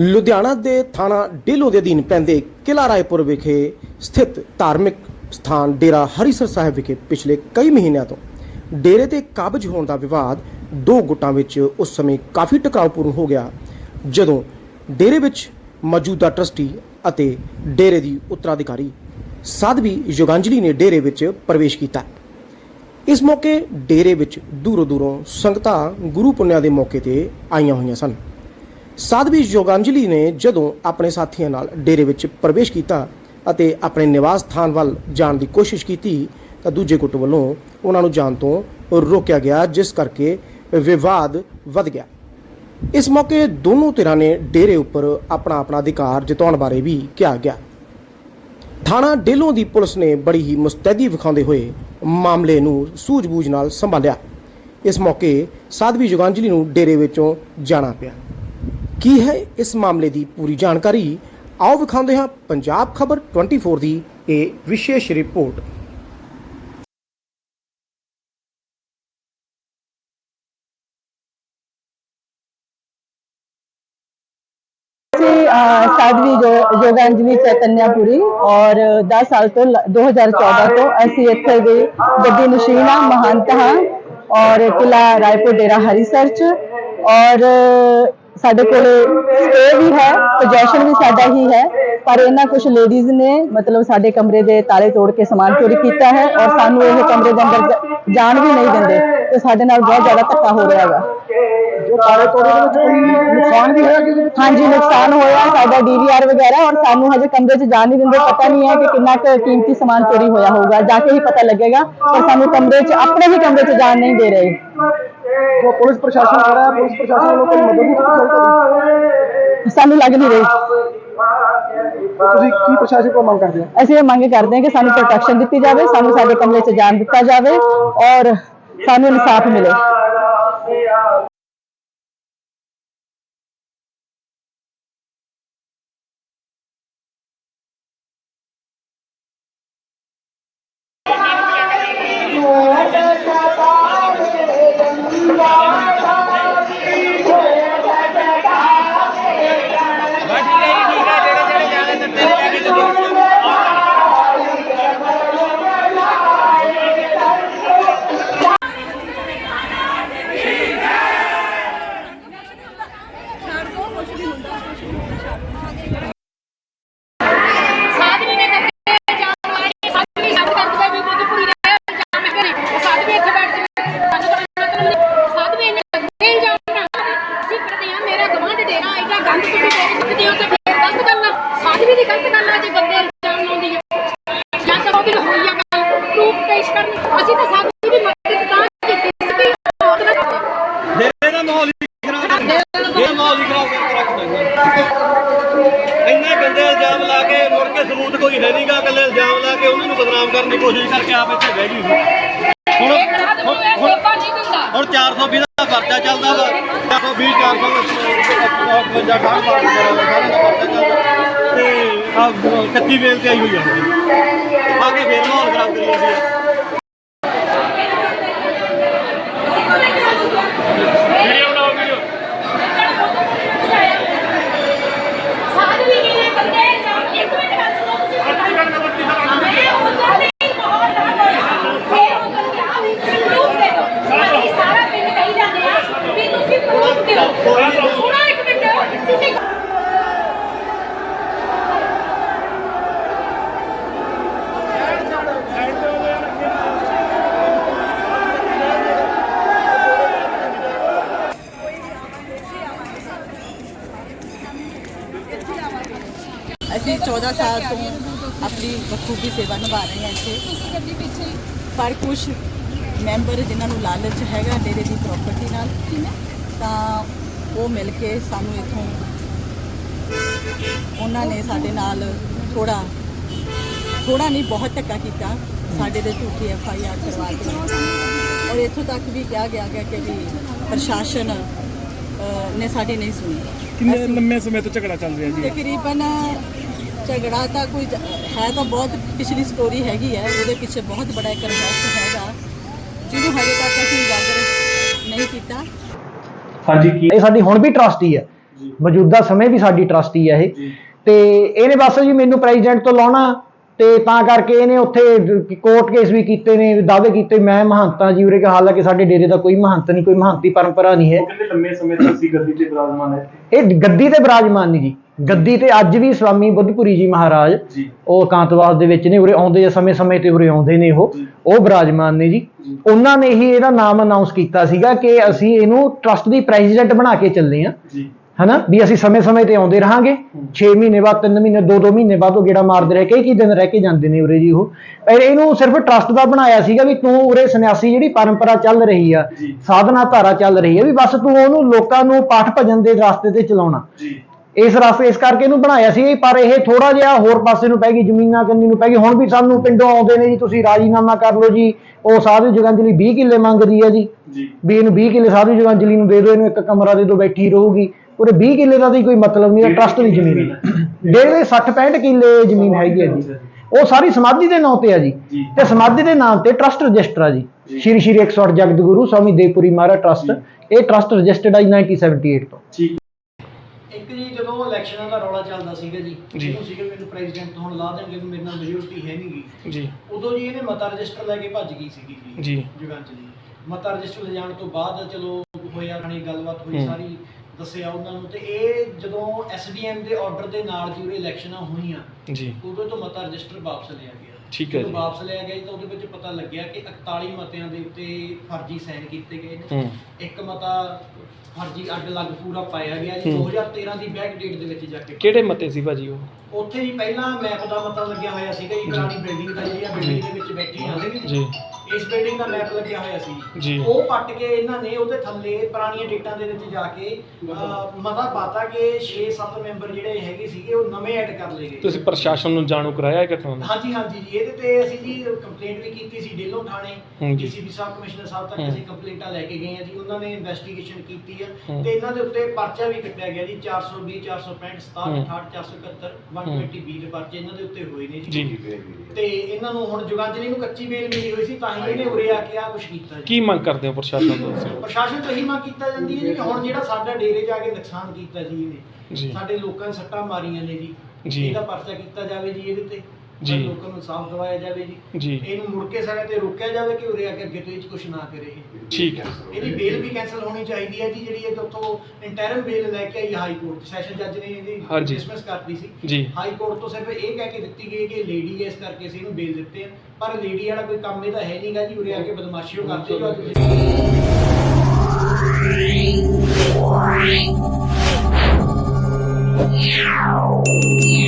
ਲੁਧਿਆਣਾ ਦੇ ਥਾਣਾ ਡੇਲੋ ਦੇ ਅਧੀਨ ਪੈਂਦੇ ਕਿਲਾ ਰਾਏਪੁਰ ਵਿਖੇ ਸਥਿਤ ਧਾਰਮਿਕ ਸਥਾਨ ਡੇਰਾ ਹਰੀਸਰ ਸਾਹਿਬ ਵਿਖੇ ਪਿਛਲੇ ਕਈ ਮਹੀਨਿਆਂ ਤੋਂ ਡੇਰੇ ਤੇ ਕਾਬਜ ਹੋਣ ਦਾ ਵਿਵਾਦ ਦੋ ਗੁੱਟਾਂ ਵਿੱਚ ਉਸ ਸਮੇਂ ਕਾਫੀ ਟਕਰਾਅਪੂਰਨ ਹੋ ਗਿਆ, ਜਦੋਂ ਡੇਰੇ ਵਿੱਚ ਮੌਜੂਦਾ ਟਰਸਟੀ ਅਤੇ ਡੇਰੇ ਦੀ ਉੱਤਰਾਧਿਕਾਰੀ ਸਾਧਵੀ ਯੋਗਾਂਜਲੀ ਨੇ ਡੇਰੇ ਵਿੱਚ ਪ੍ਰਵੇਸ਼ ਕੀਤਾ। ਇਸ ਮੌਕੇ ਡੇਰੇ ਵਿੱਚ ਦੂਰੋਂ ਦੂਰੋਂ ਸੰਗਤਾਂ ਗੁਰੂ ਪੁੰਨਿਆ ਦੇ ਮੌਕੇ ਤੇ ਆਈਆਂ ਹੋਈਆਂ ਸਨ। ਸਾਧਵੀ ਯੋਗਾਂਜਲੀ ਨੇ ਜਦੋਂ ਆਪਣੇ ਸਾਥੀਆਂ ਨਾਲ ਡੇਰੇ ਵਿੱਚ ਪ੍ਰਵੇਸ਼ ਕੀਤਾ ਅਤੇ ਆਪਣੇ ਨਿਵਾਸ ਸਥਾਨ ਵੱਲ ਜਾਣ ਦੀ ਕੋਸ਼ਿਸ਼ ਕੀਤੀ, ਤਾਂ ਦੂਜੇ ਗੁੱਟ ਵੱਲੋਂ ਉਹਨਾਂ ਨੂੰ ਜਾਣ ਤੋਂ ਰੋਕਿਆ ਗਿਆ, ਜਿਸ ਕਰਕੇ ਵਿਵਾਦ ਵਧ ਗਿਆ। ਇਸ ਮੌਕੇ ਦੋਨੋਂ ਧਿਰਾਂ ਨੇ ਡੇਰੇ ਉੱਪਰ ਆਪਣਾ ਆਪਣਾ ਅਧਿਕਾਰ ਜਤਾਉਣ ਬਾਰੇ ਵੀ ਕਿਹਾ ਗਿਆ। ਥਾਣਾ ਡੇਲੋਂ ਦੀ ਪੁਲਿਸ ਨੇ ਬੜੀ ਹੀ ਮੁਸਤੈਦੀ ਵਿਖਾਉਂਦੇ ਹੋਏ ਮਾਮਲੇ ਨੂੰ ਸੂਝ-ਬੂਝ ਨਾਲ ਸੰਭਾਲਿਆ। ਇਸ ਮੌਕੇ ਸਾਧਵੀ ਯੁਗਾਂਜਲੀ ਨੂੰ ਡੇਰੇ ਵਿੱਚੋਂ ਜਾਣਾ ਪਿਆ। ਕੀ ਹੈ ਇਸ ਮਾਮਲੇ ਦੀ ਪੂਰੀ ਜਾਣਕਾਰੀ? ਆਓ ਵਿਖਾਉਂਦੇ ਹਾਂ ਪੰਜਾਬ ਖਬਰ 24 ਦੀ ਇਹ ਵਿਸ਼ੇਸ਼ ਰਿਪੋਰਟ। ਸਾਧਵੀ ਜੋ- ਚੈਤਨਿਆਪੁਰੀ ਔਰ 10 ਸਾਲ ਤੋਂ ਲ- 2014 ਤੋਂ ਅਸੀਂ ਇੱਥੇ ਦੇ ਗੱਦੀ ਨਸ਼ੀਨਾ ਮਹੰਤ ਹਾਂ ਔਰ ਕਿਲਾ ਰਾਏਪੁਰ ਡੇਰਾ ਹਰੀਸਰ ਚ ਔਰ ਸਾਡੇ ਕੋਲ ਸਟੇ ਵੀ ਹੈ ਪੋਜੈਸ਼ਨ ਵੀ ਸਾਡਾ ਹੀ ਹੈ ਪਰ ਇਹਨਾਂ ਕੁਝ ਲੇਡੀਜ਼ ਨੇ ਮਤਲਬ ਸਾਡੇ ਕਮਰੇ ਦੇ ਤਾਲੇ ਤੋੜ ਕੇ ਸਮਾਨ ਚੋਰੀ ਕੀਤਾ ਹੈ ਔਰ ਸਾਨੂੰ ਇਹ ਕਮਰੇ ਦੇ ਅੰਦਰ ਜਾਣ ਵੀ ਨਹੀਂ ਦਿੰਦੇ ਤੇ ਸਾਡੇ ਨਾਲ ਬਹੁਤ ਜ਼ਿਆਦਾ ਧੱਕਾ ਹੋ ਰਿਹਾ ਹੈਗਾ। ਜੋ ਤਾਲੇ ਤੋੜੇ ਦੇ ਵਿੱਚ ਕੋਈ ਨੁਕਸਾਨ ਵੀ ਹੋਇਆ ਕਿਸੇ ਹਾਂਜੀ ਨੁਕਸਾਨ ਹੋਇਆ ਸਾਡਾ ਡੀਵੀਆਰ ਵਗੈਰਾ ਔਰ ਸਾਨੂੰ ਹਜੇ ਕਮਰੇ 'ਚ ਜਾਣ ਨਹੀਂ ਦਿੰਦੇ ਪਤਾ ਨਹੀਂ ਹੈ ਕਿ ਕਿੰਨਾ ਕੁ ਕੀਮਤੀ ਸਮਾਨ ਚੋਰੀ ਹੋਇਆ ਹੋਊਗਾ ਜਾ ਕੇ ਹੀ ਪਤਾ ਲੱਗੇਗਾ ਪਰ ਸਾਨੂੰ ਕਮਰੇ 'ਚ ਆਪਣੇ ਹੀ ਕਮਰੇ 'ਚ ਜਾਣ ਨਹੀਂ ਦੇ ਰਹੇ। ਜੋ ਪੁਲਿਸ ਪ੍ਰਸ਼ਾਸਨ ਕਰ ਰਿਹਾ ਪੁਲਿਸ ਪ੍ਰਸ਼ਾਸਨ ਵੱਲੋਂ ਕੋਈ ਮਦਦ ਨਹੀਂ ਕੀਤੀ ਸਾਨੂੰ ਲੱਗ ਨਹੀਂ ਰਹੀ ਤੁਸੀਂ ਕੀ ਪ੍ਰਸ਼ਾਸਨ ਕੋਲ ਮੰਗ ਕਰਦੇ ਹੋ ਅਸੀਂ ਇਹ ਮੰਗ ਕਰਦੇ ਹਾਂ ਕਿ ਸਾਨੂੰ ਪ੍ਰੋਟੈਕਸ਼ਨ ਦਿੱਤੀ ਜਾਵੇ ਸਾਨੂੰ ਸਾਡੇ ਕਮਰੇ 'ਚ ਜਾਣ ਦਿੱਤਾ ਜਾਵੇ ਔਰ ਸਾਨੂੰ ਇਨਸਾਫ ਮਿਲੇ ਸਾਧਵੀ ਮੇਰਾ ਗਵਾਂਢ ਡੇਰਾ ਐਡਾ ਗੰਦ ਤੁਸੀਂ ਡੇਰੇ ਚੁੱਕਦੇ ਹੋ ਤੇ ਫਿਰ ਗਲਤ ਗੱਲ ਆ। ਸਾਧਵੀ ਦੀ ਗਲਤ ਗੱਲ ਆ ਜੇ ਬੰਦੇ ਇਲਜ਼ਾਮ ਲਾਉਂਦੀ ਆ। ਜਾਂ ਤਾਂ ਉਹ ਵੀ ਹੋਈ ਆ ਗੱਲ ਪ੍ਰੂਫ ਪੇਸ਼ ਕਰਨ। ਅਸੀਂ ਤਾਂ ਸਾਧਵੀ ਦੀ ਮਦਦ ਤਾਂ ਕੀਤੀ ਸੀ ਬਹੁਤ ਨਾ ਡੇਰੇ ਦਾ ਮਾਹੌਲ ਹੀ ਖਰਾਬ ਕਰ ਇਹ ਮਾਹੌਲ ਹੀ ਖਰਾਬ ਕਰਕੇ ਰੱਖਦਾ ਇੰਨੇ ਗੰਦੇ ਇਲਜ਼ਾਮ ਲਾ ਕੇ ਮੁੜ ਕੇ ਸਬੂਤ ਕੋਈ ਹੈ ਨਹੀਂਗਾ ਇਕੱਲੇ ਇਲਜ਼ਾਮ ਲਾ ਕੇ ਉਹਨਾਂ ਨੂੰ ਬਦਨਾਮ ਕਰਨ ਦੀ ਕੋਸ਼ਿਸ਼ ਕਰਕੇ ਆਪ ਇੱਥੇ ਬਹਿ ਗਈ ਹੁਣ ਹੁਣ- ਸੋਪਾ ਨਹੀਂ ਦਿੰਦਾ। ਹੁਣ 420 ਦਾ ਪਰਚਾ ਚੱਲਦਾ ਵਾ। 420 455 ਦਾ ਪਰਚਾ ਚੱਲਦਾ ਤੇ ਆ 31 ਵੇਲ ਤੇ ਆਈ ਹੋਈ ਆ ਆ ਕੇ ਫੇਰ ਮਾਹੌਲ ਖਰਾਬ ਕਰੀ ਜਾਂਦੀ ਆ ਸਾਧਵੀ ਜੀ ਨੇ ਬੰਦੇ ਜਾਮ ਇੱਕ ਮਿੰਟ ਗੱਲ ਸੁਣੋ ਤੁਸੀਂ ਮੈਂ ਉਧਰ ਨਹੀਂ ਮਾਹੌਲ ਨਾ ਹੋਇਆ ਫੇਰ ਉਧਰ ਕਿਹਾ ਵੀ ਤੁਸੀਂ ਪ੍ਰੂਫ ਦੇ ਦਿਓ ਅਸੀਂ ਸਾਰਾ ਪਿੰਡ ਕਹੀ ਜਾਂਦੇ ਆ ਵੀ ਤੁਸੀਂ ਪ੍ਰੂਫ ਦਿਓ ਸੁਣੋ ਇੱਕ ਮਿੰਟ ਤੁਸੀਂ ਅਸੀਂ 14 ਸਾਲ ਤੋਂ ਆਪਣੀ ਬਖੂਬੀ ਸੇਵਾ ਨਿਭਾ ਰਹੇ ਹਾਂ ਇੱਥੇ। ਪਰ ਕੁਝ ਮੈਂਬਰ ਜਿਨ੍ਹਾਂ ਨੂੰ ਲਾਲਚ ਹੈਗਾ ਡੇਰੇ ਦੀ ਪ੍ਰਾਪਰਟੀ ਨਾਲ ਤਾਂ ਉਹ ਮਿਲ ਕੇ ਸਾਨੂੰ ਇਥੋਂ ਉਹਨਾਂ ਨੇ ਸਾਡੇ ਨਾਲ ਥੋੜਾ ਥੋੜਾ ਨਹੀਂ ਬਹੁਤ ਧੱਕਾ ਕੀਤਾ। ਸਾਡੇ ਦੇ ਝੂਠੀ ਐਫ ਆਈ ਆਰ ਕਰਵਾ ਕੇ। ਔਰ ਇੱਥੋਂ ਤੱਕ ਵੀ ਕਿਹਾ ਗਿਆ ਕਿ ਵੀ ਪ੍ਰਸ਼ਾਸਨ ਨੇ ਸਾਡੀ ਨਹੀਂ ਸੁਣੀ। ਕਿੰਨੇ ਲੰਮੇ ਸਮੇਂ ਤੋਂ ਝਗੜਾ ਚੱਲ ਰਿਹਾ ਜੀ? ਤਕਰੀਬਨ ਝਗੜਾ ਤਾਂ ਕੋਈ ਹੈ ਤਾਂ ਬਹੁਤ ਪਿਛਲੀ ਸਟੋਰੀ ਹੈਗੀ ਹੈ ਉਹਦੇ ਪਿੱਛੇ ਬਹੁਤ ਬੜਾ ਇੱਕ ਰਹੱਸ ਹੈਗਾ ਜਿਹਨੂੰ ਹਜੇ ਤੱਕ ਅਸੀਂ ਉਜਾਗਰ ਨਹੀਂ ਕੀਤਾ। ਹਾਂਜੀ ਕੀ ਇਹ ਸਾਡੀ ਹੁਣ ਵੀ ਟਰਸਟੀ ਹੈ। ਮੌਜੂਦਾ ਸਮੇਂ ਵੀ ਸਾਡੀ ਟਰਸਟੀ ਹੈ ਇਹ। ਤੇ ਇਹਨੇ ਬਸ ਜੀ ਮੈਨੂੰ ਪ੍ਰੈਜ਼ੀਡੈਂਟ ਤੋਂ ਲਾਉਣਾ ਤੇ ਤਾਂ ਕਰਕੇ ਇਹਨੇ ਉੱਥੇ ਕੋਰਟ ਕੇਸ ਵੀ ਕੀਤੇ ਨੇ ਦਾਅਵੇ ਕੀਤੇ ਮੈਂ ਮਹੰਤਾਂ ਜੀ ਉਰੇ ਕਿ ਹਾਲਾਂਕਿ ਸਾਡੇ ਡੇਰੇ ਦਾ ਕੋਈ ਮਹੰਤ ਨਹੀਂ ਕੋਈ ਮਹੰਤੀ ਪਰੰਪਰਾ ਨਹੀਂ ਹੈ। ਕਹਿੰਦੇ ਲੰਮੇ ਸਮੇਂ ਤੋਂ ਅਸੀਂ ਗੱਦੀ ਤੇ ਬਿਰਾਜਮਾਨ ਹੈ ਇਹ ਗੱਦੀ ਤੇ ਬਿਰਾਜਮਾਨ ਨਹੀਂ ਜੀ। ਗੱਦੀ ਤੇ ਅੱਜ ਵੀ ਸਵਾਮੀ ਬੁੱਧਪੁਰੀ ਜੀ ਮਹਾਰਾਜ ਉਹ ਕਾਂਤਵਾਸ ਦੇ ਵਿੱਚ ਨੇ ਉਰੇ ਆਉਂਦੇ ਆ ਸਮੇਂ ਸਮੇਂ ਤੇ ਉਰੇ ਆਉਂਦੇ ਨੇ ਉਹ ਉਹ ਬਿਰਾਜਮਾਨ ਨੇ ਜੀ। ਉਹਨਾਂ ਨੇ ਹੀ ਇਹਦਾ ਨਾਮ ਅਨਾਉਂਸ ਕੀਤਾ ਸੀਗਾ ਕਿ ਅਸੀਂ ਇਹਨੂੰ ਟਰਸਟ ਦੀ ਪ੍ਰੈਜ਼ੀਡੈਂਟ ਬਣਾ ਕੇ ਚੱਲੇ ਆ ਜੀ। ਹਨਾ? ਵੀ ਅਸੀਂ ਸਮੇਂ-ਸਮੇਂ ਤੇ ਆਉਂਦੇ ਰਹਾਂਗੇ। 6 ਮਹੀਨੇ ਬਾਅਦ 3 ਮਹੀਨੇ 2-2 ਮਹੀਨੇ ਬਾਅਦ ਉਹ ਗੇੜਾ ਮਾਰਦੇ ਰਹੇ। ਕਈ ਕਈ ਦਿਨ ਰਹਿ ਕੇ ਜਾਂਦੇ ਨੇ ਉਰੇ ਜੀ ਉਹ। ਪਰ ਇਹਨੂੰ ਸਿਰਫ ਟਰਸਟ ਦਾ ਬਣਾਇਆ ਸੀਗਾ ਵੀ ਤੂੰ ਉਰੇ ਸੰਨਿਆਸੀ ਜਿਹੜੀ ਪਰੰਪਰਾ ਚੱਲ ਰਹੀ ਆ। ਸਾਧਨਾ ਧਾਰਾ ਚੱਲ ਰਹੀ ਆ ਵੀ ਬਸ ਤੂੰ ਉਹਨੂੰ ਲੋਕਾਂ ਨੂੰ ਪਾਠ ਭਜਨ ਦੇ ਰਸਤੇ ਤੇ ਚਲਾਉਣਾ। ਜੀ। ਇਸ ਰਸਤੇ ਇਸ ਕਰਕੇ ਇਹਨੂੰ ਬਣਾਇਆ ਸੀ ਪਰ ਇਹ ਥੋੜਾ ਜਿਹਾ ਹੋਰ ਪਾਸੇ ਨੂੰ ਪੈ ਗਈ ਜ਼ਮੀਨਾਂ ਕੰਨੀ ਨੂੰ ਪੈ ਗਈ। ਹੁਣ ਵੀ ਸਾਨੂੰ ਪਿੰਡੋਂ ਆਉਂਦੇ ਨੇ ਜੀ ਤੁਸੀਂ ਰਾਜੀਨਾਮਾ ਕਰ ਲਓ ਜੀ। ਉਹ ਸਾਧੂ ਜਗੰਜਲੀ 20 ਕਿੱਲੇ ਮੰਗਦੀ ਜੀ। ਜੀ। ਵੀ ਇਹਨੂੰ 20 ਕਿੱਲੇ ਸਾਧੂ ਜਗੰਜਲੀ ਨੂੰ ਦੇ ਦਿਓ ਇਹਨੂੰ ਇੱਕ ਕਮਰਾ ਦੇ ਦਿਓ ਬੈਠੀ ਰਹੂਗੀ। ਉਹਦੇ 20 ਕਿੱਲੇ ਦਾ ਤਾਂ ਕੋਈ ਮਤਲਬ ਨਹੀਂ ਹੈ ਟਰਸਟ ਦੀ ਜ਼ਮੀਨ ਹੈ। ਡੇਢ ਦੇ 60 65 ਕਿੱਲੇ ਜ਼ਮੀਨ ਹੈਗੀ ਹੈ ਜੀ। ਉਹ ਸਾਰੀ ਸਮਾਧੀ ਦੇ ਨਾਂ ਤੇ ਆ ਜੀ। ਜੀ। ਤੇ ਸਮਾਧੀ ਦੇ ਨਾਂ ਤੇ ਟਰਸਟ ਰਜਿਸਟਰ ਆ ਜੀ। ਸ਼੍ਰੀ ਸ਼੍ਰੀ 108 ਜਗਤ ਗੁਰੂ ਸਵਾਮੀ ਦੇਵਪੁਰੀ ਮਹਾਰਾਜ ਟਰਸਟ ਇਹ ਟਰਸਟ ਰਜਿਸਟਰਡ ਆ ਜੀ 1978 ਤੋਂ। ਠੀਕ। ਇੱਕ ਜੀ ਜਦੋਂ ਇਲੈਕਸ਼ਨਾਂ ਦਾ ਰੌਲਾ ਚੱਲਦਾ ਸੀਗਾ ਜੀ ਜੀ। ਜਦੋਂ ਸੀਗਾ ਮੈਨੂੰ ਪ੍ਰੈਜ਼ੀਡੈਂਟ ਤੋਂ ਹੁਣ ਲਾ ਦੇਣਗੇ ਵੀ ਮੇਰੇ ਨਾਲ ਮੈਜੋਰਟੀ ਹੈ ਨਹੀਂਗੀ ਜੀ। ਉਦੋਂ ਜੀ ਇਹਨੇ ਮਤਾ ਰਜਿਸਟਰ ਲੈ ਕੇ ਭੱਜ ਗਈ ਸੀਗੀ ਜੀ। ਜੁਗਾਂਚਲੀ ਮਤਾ ਰਜਿਸਟਰ ਲੈ ਜਾਣ ਤੋਂ ਬਾਅਦ ਚਲੋ ਹੋਇਆ ਰਾਣੀ ਗੱਲਬਾਤ ਹੋਈ। ਸਾਰੀ। ਦੱਸਿਆ ਉਹਨਾਂ ਨੂੰ ਤੇ ਇਹ ਜਦੋਂ ਐਸਡੀਐਮ ਦੇ ਆਰਡਰ ਦੇ ਨਾਲ ਜੀ ਉਰੇ ਇਲੈਕਸ਼ਨਾਂ ਹੋਈਆਂ ਜੀ। ਉਦੋਂ ਤੋਂ ਮਤਾ ਰਜਿਸਟਰ ਵਾਪਸ ਲਿਆ ਗਿਆ। ਠੀਕ ਹੈ ਜੀ। ਵਾਪਸ ਲਿਆ ਗਿਆ ਤਾਂ ਉਹਦੇ ਵਿੱਚ ਪਤਾ ਲੱਗਿਆ ਕਿ 41 ਮਤਿਆਂ ਦੇ ਉੱਤੇ ਫਰਜ਼ੀ ਸਾਈਨ ਕੀਤੇ ਗਏ ਨੇ। ਹੂੰ। ਇੱਕ ਮਤਾ ਫਰਜ਼ੀ ਅੱਡ ਲੱਗ ਪੂਰਾ ਪਾਇਆ ਗਿਆ ਜੀ ਹੂੰ। 2013 ਦੀ ਬੈਕ ਡੇਟ ਦੇ ਵਿੱਚ ਜਾ ਕੇ ਕਿਹੜੇ ਮਤੇ ਸੀ ਭਾਜੀ ਉਹ? ਉੱਥੇ ਜੀ ਪਹਿਲਾਂ ਮੈਪ ਦਾ ਮਤਾ ਲੱਗਿਆ ਹੋਇਆ ਸੀਗਾ ਜੀ ਪੁਰਾਣੀ ਬਿਲਡਿੰਗ ਦਾ ਜਿਹੜੀ ਆ ਬਿਲਡਿੰਗ ਦੇ ਵਿੱਚ ਬੈਠੇ ਹਾਂ ਜੀ। ਇਸ ਬਿਲਡਿੰਗ ਦਾ ਮੈਪ ਲੱਗਿਆ ਹੋਇਆ ਸੀ। ਜੀ। ਉਹ ਪੱਟ ਕੇ ਇਹਨਾਂ ਨੇ ਉਹਦੇ ਥੱਲੇ ਪੁਰਾਣੀਆਂ ਡੇਟਾਂ ਦੇ ਵਿੱਚ ਜਾ ਕੇ ਅਹ, ਮਤਾ ਪਾਤਾ ਕਿ 6-7 ਮੈਂਬਰ ਜਿਹੜੇ ਹੈਗੇ ਸੀਗੇ ਉਹ ਨਵੇਂ ਐਡ ਕਰ ਲਏ ਗਏ। ਤੁਸੀਂ ਪ੍ਰਸ਼ਾਸਨ ਨੂੰ ਜਾਣੂ ਕਰਾਇਆ ਕਿਥੋਂ? ਹਾਂਜੀ ਹਾਂਜੀ ਜੀ। ਇਹਦੇ ਤੇ ਅਸੀਂ ਜੀ ਕੰਪਲੇਂਟ ਵੀ ਕੀਤੀ ਸੀ ਡੇਲੋ ਹੂੰ ਥਾਣੇ ਜੀ। ਡੀਸੀਪੀ ਸਾਹਿਬ ਕਮਿਸ਼ਨਰ ਸਾਹਿਬ ਤੱਕ ਹੂੰ। ਅਸੀਂ ਕੰਪਲੇਂਟਾਂ ਲੈ ਕੇ ਗਏ ਆ ਜੀ। ਉਹਨਾਂ ਨੇ ਇਨਵੈਸਟੀਗੇਸ਼ਨ ਕੀਤੀ ਆ। ਹੂੰ। ਤੇ ਇਹਨਾਂ ਦੇ ਉੱਤੇ ਪਰਚਾ ਵੀ ਕੱਟਿਆ ਗਿਆ ਜੀ। 420 465 67 ਹੂੰ। 68 471 120 20 ਦੇ ਪਰਚੇ ਇਹਨਾਂ ਦੇ ਉੱਤੇ ਹੋਏ ਨੇ ਜੀ। ਤੇ ਇਹਨਾਂ ਨੂੰ ਹੁਣ ਜੁਗਾਂਜਲੀ ਨੂੰ ਕੱਚੀ ਬੇਲ ਮਿਲੀ ਹੋਈ ਸੀ ਤਾਂ ਹੀ ਇਹਨੇ ਉਰੇ ਆ ਕੇ ਆ ਕੁਝ ਕੀਤਾ ਜੀ ਕੀ ਮੰਗ ਕਰਦੇ ਹੋ ਪ੍ਰਸ਼ਾਸਨ ਤੋਂ ਤੁਸੀਂ ਪ੍ਰਸ਼ਾਸਨ ਤੋਂ ਇਹੀ ਮੰਗ ਕੀਤਾ ਜਾਂਦੀ ਹੈ ਜੀ ਕਿ ਹੁਣ ਜਿਹੜਾ ਸਾਡਾ ਡੇਰੇ ਜਾ ਕੇ ਨੁਕਸਾਨ ਕੀਤਾ ਜੀ ਜੀ। ਇਹਨੇ ਸਾਡੇ ਲੋਕਾਂ ਨੇ ਸੱਟਾਂ ਮਾਰੀਆਂ ਨੇ ਜੀ ਜੀ। ਇਹਦਾ ਪਰਚਾ ਕੀਤਾ ਜਾਵੇ ਜੀ ਇਹਦੇ ਤੇ ਜੀ। ਲੋਕਾਂ ਨੂੰ ਸਾਫ਼ ਦਵਾਇਆ ਜਾਵੇ ਜੀ। ਜੀ। ਇਹਨੂੰ ਮੁੜ ਕੇ ਸਾਰਿਆਂ ਤੇ ਰੋਕਿਆ ਜਾਵੇ ਕਿ ਉਰੇ ਆ ਕੇ ਅੱਗੇ ਤੋਂ ਕੁਝ ਨਾ ਕਰੇ। ਠੀਕ ਹੈ। ਇਹਦੀ ਬੇਲ ਵੀ ਕੈਨਸਲ ਹੋਣੀ ਚਾਹੀਦੀ ਹੈ ਜੀ ਜਿਹੜੀ ਇਹ ਉੱਥੋਂ ਇੰਟਰਮ ਬੇਲ ਲੈ ਕੇ ਆਈ ਹਾਈ ਕੋਰਟ ਸੈਸ਼ਨ ਜੱਜ ਨੇ ਇਹਦੀ ਡਿਸਮਿਸ ਕਰਤੀ ਸੀ। ਜੀ। ਹਾਈ ਕੋਰਟ ਤੋਂ ਸਿਰਫ ਇਹ ਕਹਿ ਕੇ ਦਿੱਤੀ ਗਈ ਕਿ ਲੇਡੀ ਇਸ ਕਰਕੇ ਅਸੀਂ ਇਹਨੂੰ ਬੇਲ ਦਿੱਤੇ ਆ। ਪਰ ਲੇਡੀ ਵਾਲਾ ਕੋਈ ਕੰਮ ਇਹਦਾ ਹੈ ਨਹੀਂਗਾ ਜੀ ਉਰੇ ਆ ਕੇ ਬਦਮਾਸ਼ੀ ਕਰਦੇ ਜੋ ਅੱਜ Yeah.